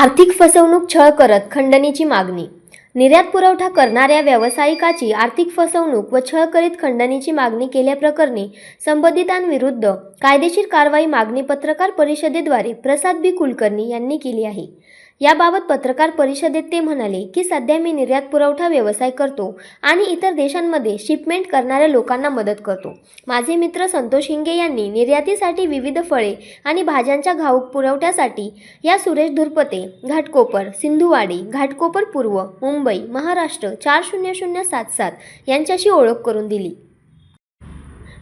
आर्थिक फसवणूक छळ करत खंडणीची मागणी. निर्यात पुरवठा करणाऱ्या व्यावसायिकाची आर्थिक फसवणूक व छळ करीत खंडणीची मागणी केल्याप्रकरणी संबंधितांविरुद्ध कायदेशीर कारवाई मागणी पत्रकार परिषदेद्वारे प्रसाद बी कुलकर्णी यांनी केली आहे. याबाबत पत्रकार परिषदेत ते म्हणाले की सध्या मी निर्यात पुरवठा व्यवसाय करतो आणि इतर देशांमध्ये शिपमेंट करणाऱ्या लोकांना मदत करतो. माझे मित्र संतोष हिंगे यांनी निर्यातीसाठी विविध फळे आणि भाज्यांच्या घाऊक पुरवठ्यासाठी या सुरेश धुरपते घाटकोपर सिंधुवाडी घाटकोपर पूर्व मुंबई महाराष्ट्र चार शून्य शून्य सात सात यांच्याशी ओळख करून दिली.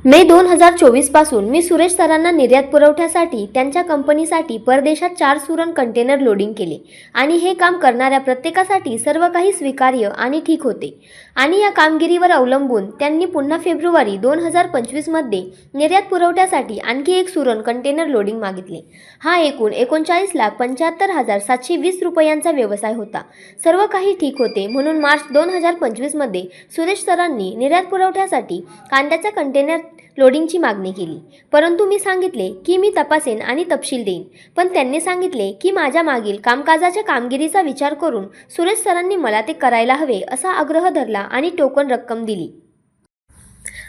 मे दोन हजार चोवीसपासून मी सुरेश सरांना निर्यात पुरवठ्यासाठी त्यांच्या कंपनीसाठी परदेशात चार सुरण कंटेनर लोडिंग केले आणि हे काम करणाऱ्या प्रत्येकासाठी सर्व काही स्वीकार्य आणि ठीक होते. आणि या कामगिरीवर अवलंबून त्यांनी पुन्हा फेब्रुवारी दोन हजार पंचवीसमध्ये निर्यात पुरवठ्यासाठी आणखी एक सुरण कंटेनर लोडिंग मागितले. हा एकूण एकोणचाळीस लाख पंच्याहत्तर हजार सातशे वीस रुपयांचा व्यवसाय होता. सर्व काही ठीक होते म्हणून मार्च दोन हजार पंचवीसमध्ये सुरेश सरांनी निर्यात पुरवठ्यासाठी कांद्याचा कंटेनर लोडिंगची मागणी केली. परंतु मी सांगितले की मी तपासेन आणि तपशील देईन. पण त्यांनी सांगितले की माझ्या मागील कामकाजाच्या कामगिरीचा विचार करून सुरेश सरांनी मला ते करायला हवे असा आग्रह धरला आणि टोकन रक्कम दिली.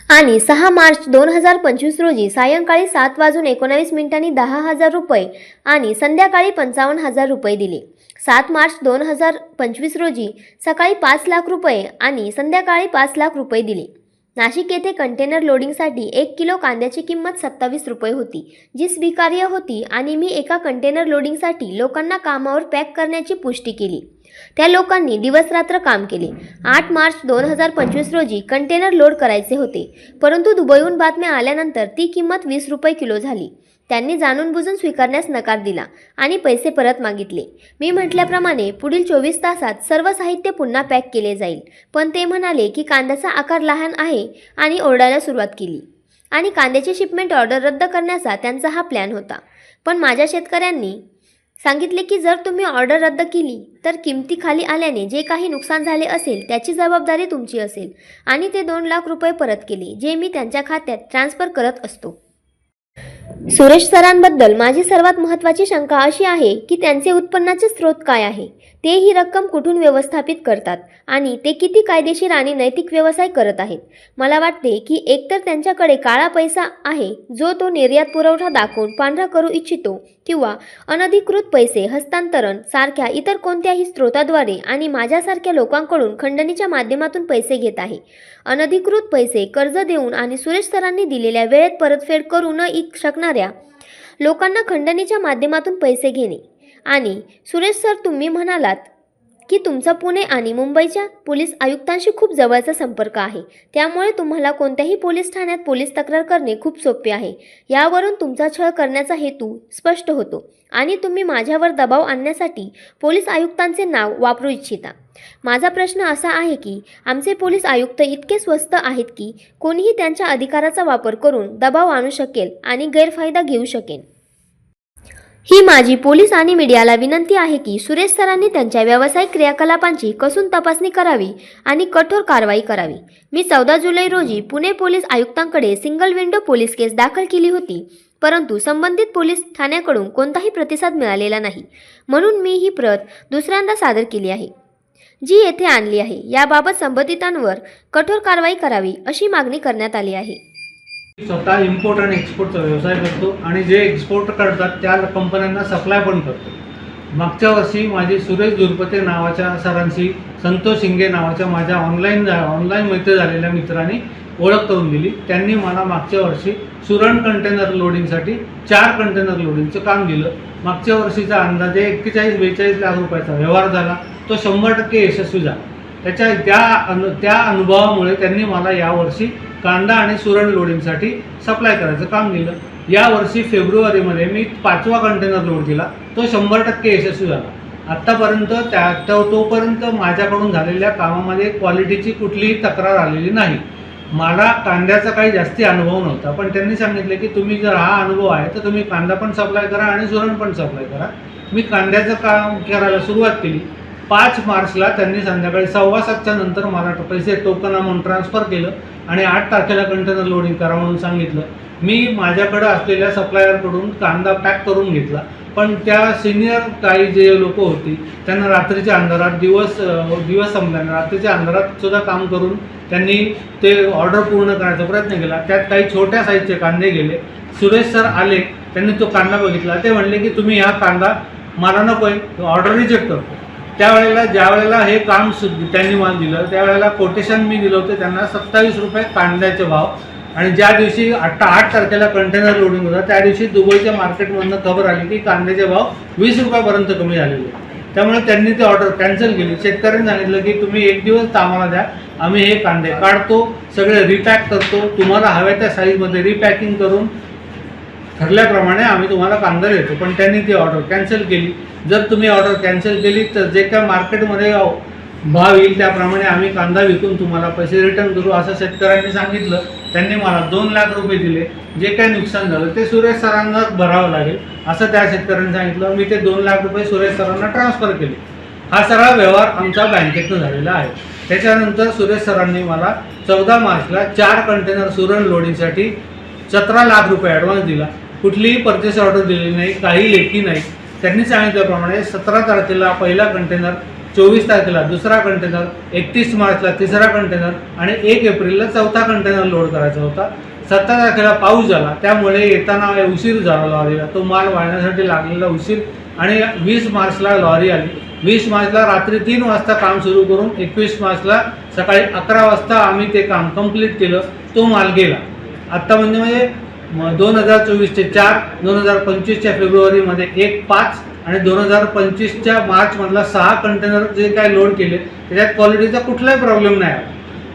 आणि सहा मार्च दोन हजार पंचवीस रोजी सायंकाळी सात वाजून एकोणावीस मिनिटांनी दहा हजार रुपये आणि संध्याकाळी पंचावन्न हजार रुपये दिले. सात मार्च दोन हजार पंचवीस रोजी सकाळी पाच लाख रुपये आणि संध्याकाळी पाच लाख रुपये दिले. नाशिक येथे कंटेनर लोडिंगसाठी एक किलो कांद्याची किंमत सत्तावीस रुपये होती जी स्वीकार्य होती आणि मी एका कंटेनर लोडिंगसाठी लोकांना कामावर पॅक करण्याची पुष्टी केली. त्या लोकांनी दिवसरात्र काम केले. आठ मार्च दोन हजार पंचवीस रोजी कंटेनर लोड करायचे होते परंतु दुबईहून बातम्या आल्यानंतर ती किंमत वीस रुपये किलो झाली. त्यांनी जाणून बुजून स्वीकारण्यास नकार दिला आणि पैसे परत मागितले. मी म्हटल्याप्रमाणे पुढील चोवीस तासात सर्व साहित्य पुन्हा पॅक केले जाईल. पण ते म्हणाले की कांद्याचा आकार लहान आहे आणि ओरडायला सुरुवात केली. आणि कांद्याची शिपमेंट ऑर्डर रद्द करण्याचा त्यांचा हा प्लॅन होता. पण माझ्या शेतकऱ्यांनी सांगितले की जर तुम्ही ऑर्डर रद्द केली तर किमती खाली आल्याने जे काही नुकसान झाले असेल त्याची जबाबदारी तुमची असेल. आणि ते दोन लाख रुपये परत केले जे मी त्यांच्या खात्यात ट्रान्स्फर करत असतो. सुरेश सरांबद्दल माझी सर्वात महत्त्वाची शंका अशी आहे की त्यांचे उत्पन्नाचे स्रोत काय आहे? ते ही रक्कम कुठून व्यवस्थापित करतात आणि ते किती कायदेशीर आणि नैतिक व्यवसाय करत आहेत? मला वाटते की एकतर त्यांच्याकडे काळा पैसा आहे जो तो निर्यात पुरवठा दाखवून पांढरा करू इच्छितो किंवा अनधिकृत पैसे हस्तांतरण सारख्या इतर कोणत्याही स्रोताद्वारे आणि माझ्यासारख्या लोकांकडून खंडणीच्या माध्यमातून पैसे घेत आहे. अनधिकृत पैसे कर्ज देऊन आणि सुरेश सरांनी दिलेल्या वेळेत परतफेड करू न इक शकणाऱ्या लोकांना खंडणीच्या माध्यमातून पैसे घेणे. आणि सुरेश सर तुम्ही म्हणालात की तुमचा पुणे आणि मुंबईच्या पोलीस आयुक्तांशी खूप जवळचा संपर्क आहे. त्यामुळे तुम्हाला कोणत्याही पोलीस ठाण्यात पोलीस तक्रार करणे खूप सोपे आहे. यावरून तुमचा छळ करण्याचा हेतू स्पष्ट होतो आणि तुम्ही माझ्यावर दबाव आणण्यासाठी पोलीस आयुक्तांचे नाव वापरू इच्छिता. माझा प्रश्न असा आहे की आमचे पोलीस आयुक्त इतके स्वस्त आहेत की कोणीही त्यांच्या अधिकाराचा वापर करून दबाव आणू शकेल आणि गैरफायदा घेऊ शकेल ही माझी पोलीस आणि मीडियाला विनंती आहे की सुरेश सरांनी त्यांच्या व्यावसायिक क्रियाकलापांची कसून तपासणी करावी आणि कठोर कारवाई करावी. मी चौदा जुलै रोजी पुणे पोलीस आयुक्तांकडे सिंगल विंडो पोलीस केस दाखल केली होती परंतु संबंधित पोलीस ठाण्याकडून कोणताही प्रतिसाद मिळालेला नाही. म्हणून मी ही प्रत दुसऱ्यांदा सादर केली आहे. जी येथे आणली आहे याबाबत संबंधितांवर कठोर कारवाई करावी अशी मागणी करण्यात आली आहे. स्वतः इम्पोर्ट आणि एक्सपोर्टचा व्यवसाय करतो आणि जे एक्सपोर्ट करतात त्या कंपन्यांना सप्लाय पण करतो. मागच्या वर्षी माझे सुरेश दुर्पते नावाच्या सरांशी संतोष शिंगे नावाच्या माझ्या ऑनलाईन ऑनलाईन मैत्री झालेल्या मित्रांनी ओळख करून दिली. त्यांनी मला मागच्या वर्षी सुरण कंटेनर लोडिंगसाठी चार कंटेनर लोडिंगचं काम दिलं. मागच्या वर्षीचा अंदाजे एक्केचाळीस बेचाळीस लाख रुपयाचा व्यवहार झाला. तो शंभर टक्के यशस्वी झाला. त्याच्या त्या अनु त्या अनुभवामुळे त्यांनी मला यावर्षी कांदा आणि सुरण लोडिंगसाठी सप्लाय करायचं काम दिलं यावर्षी फेब्रुवारीमध्ये मी पाचवा कंटेनर लोड केला तो शंभर टक्के यशस्वी झाला. आत्तापर्यंत त्या तो तोपर्यंत माझ्याकडून झालेल्या कामामध्ये क्वालिटीची कुठलीही तक्रार आलेली नाही. मला कांद्याचा काही जास्ती अनुभव नव्हता पण त्यांनी सांगितले की तुम्ही जर हा अनुभव आहे तर तुम्ही कांदा पण सप्लाय करा आणि सुरण पण सप्लाय करा. मी कांद्याचं काम करायला सुरुवात केली. पाच मार्चला त्यांनी संध्याकाळी सव्वा सातच्या नंतर मला पैसे टोकन अमाऊंट ट्रान्सफर केलं आणि आठ तारखेला कंटेनर लोडिंग करा म्हणून सांगितलं. मी माझ्याकडं असलेल्या सप्लायरकडून कांदा पॅक करून घेतला. पण त्या सिनियर काही जे लोक होती त्यांना रात्रीच्या अंधारात दिवस दिवस संपल्याने रात्रीच्या अंधारात सुद्धा काम करून त्यांनी ते ऑर्डर पूर्ण करण्याचा प्रयत्न केला. त्यात काही छोट्या साईजचे कांदे गेले. सुरेश सर आले त्यांनी तो कांदा बघितला. ते म्हणले की तुम्ही हा कांदा मला नको आहे. ऑर्डर रिजेक्ट करतो. त्यावेळेला ज्या वेळेला हे काम त्यांनी मला दिलं त्यावेळेला कोटेशन मी दिलं होतं त्यांना सत्तावीस रुपये कांद्याचे भाव. आणि ज्या दिवशी आठ आठ तारखेला कंटेनर लोडिंग होता त्या दिवशी दुबईच्या मार्केटमधनं खबर आली की कांद्याचे भाव वीस रुपयापर्यंत कमी झालेले त्यामुळे त्यांनी ती ऑर्डर कॅन्सल केली. शेतकऱ्यांनी सांगितलं की तुम्ही एक दिवस आम्हाला द्या आम्ही हे कांदे काढतो सगळे रिपॅक करतो तुम्हाला हव्या त्या साईजमध्ये रिपॅकिंग करून ठरल्याप्रमाणे आम्ही तुम्हाला कांदा देतो. पण त्यांनी ती ऑर्डर कॅन्सल केली. जर तुम्ही ऑर्डर कॅन्सल केली तर जे काय मार्केटमध्ये भाव येईल त्याप्रमाणे आम्ही कांदा विकून तुम्हाला पैसे रिटर्न करू असं शेतकऱ्यांनी सांगितलं. त्यांनी मला दोन लाख रुपये दिले. जे काही नुकसान झालं ते सुरेश सरांना भरावं लागेल असं त्या शेतकऱ्यांनी सांगितलं. मी ते दोन लाख रुपये सुरेश सरांना ट्रान्सफर केले. हा सगळा व्यवहार आमचा बँकेतनं झालेला आहे. त्याच्यानंतर सुरेश सरांनी मला चौदा मार्चला चार कंटेनर सुरण लोडिंगसाठी सतरा लाख रुपये ॲडव्हान्स दिला. कुठलीही परचेस ऑर्डर दिली नाही काही लेखी नाही. त्यांनी सांगितल्याप्रमाणे सतरा तारखेला पहिला कंटेनर चोवीस तारखेला दुसरा कंटेनर एकतीस मार्चला तिसरा कंटेनर आणि एक एप्रिलला चौथा कंटेनर लोड करायचा होता. सतरा तारखेला पाऊस झाला त्यामुळे येताना उशीर झाला लॉरीला तो माल वाढण्यासाठी लागलेला उशीर आणि वीस मार्चला लॉरी आली. वीस मार्चला रात्री तीन वाजता काम सुरू करून एकवीस मार्चला सकाळी अकरा वाजता आम्ही ते काम कंप्लीट केलं तो माल गेला. आत्ता म्हणजे म्हणजे दोन हजार चोवीसचे चार दोन हजार पंचवीसच्या फेब्रुवारीमध्ये एक पाच आणि दोन हजार पंचवीसच्या मार्चमधला सहा कंटेनर जे काय लोड केले त्याच्यात क्वालिटीचा कुठलाही प्रॉब्लेम नाही आला.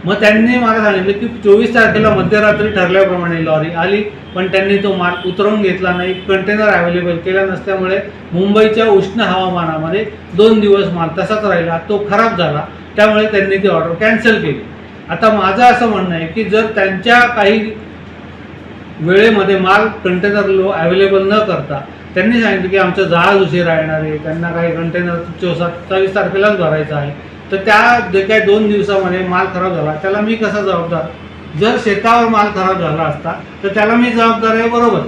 मग त्यांनी मला सांगितलं की चोवीस तारखेला मध्यरात्री ठरल्याप्रमाणे लॉरी आली पण त्यांनी तो माल उतरवून घेतला नाही कंटेनर अवेलेबल केला नसल्यामुळे मुंबईच्या उष्ण हवामानामध्ये दोन दिवस माल तसाच राहिला तो खराब झाला त्यामुळे त्यांनी ती ऑर्डर कॅन्सल केली. आता माझं असं म्हणणं आहे की जर त्यांच्या काही वेळेमध्ये माल कंटेनर लो अवेलेबल न करता. त्यांनी सांगितलं की आमचं जहाज उशिरा येणार आहे त्यांना काही कंटेनर चो सत्तावीस तारखेलाच भरायचं आहे. तर त्या जे काही दोन दिवसामध्ये माल खराब झाला. त्याला मी कसा जबाबदार? जर शेतावर माल खराब झाला असता तर त्याला मी जबाबदार आहे बरोबर.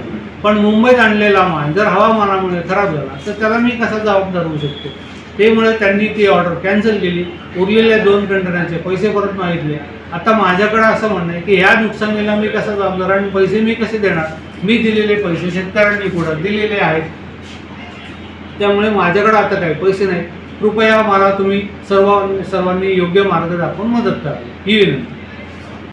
पण मुंबईत आणलेला माल जर हवामानामुळे खराब झाला तर त्याला मी कसा जबाबदार होऊ शकतो? त्यामुळे त्यांनी ती ऑर्डर कॅन्सल केली. उरलेल्या दोन कंटेनरचे पैसे परत मागितले. आता माझ्याकडे असं म्हणणं आहे की ह्या नुकसानीला मी कसं जबाबदार आणि पैसे मी कसे देणार? मी दिलेले पैसे शेतकऱ्यांनी पुढं दिलेले आहेत. त्यामुळे माझ्याकडे आता काही पैसे नाही कृपया मला तुम्ही सर्व सर्वांनी योग्य मार्ग दाखवून मदत करा. ही विनंती.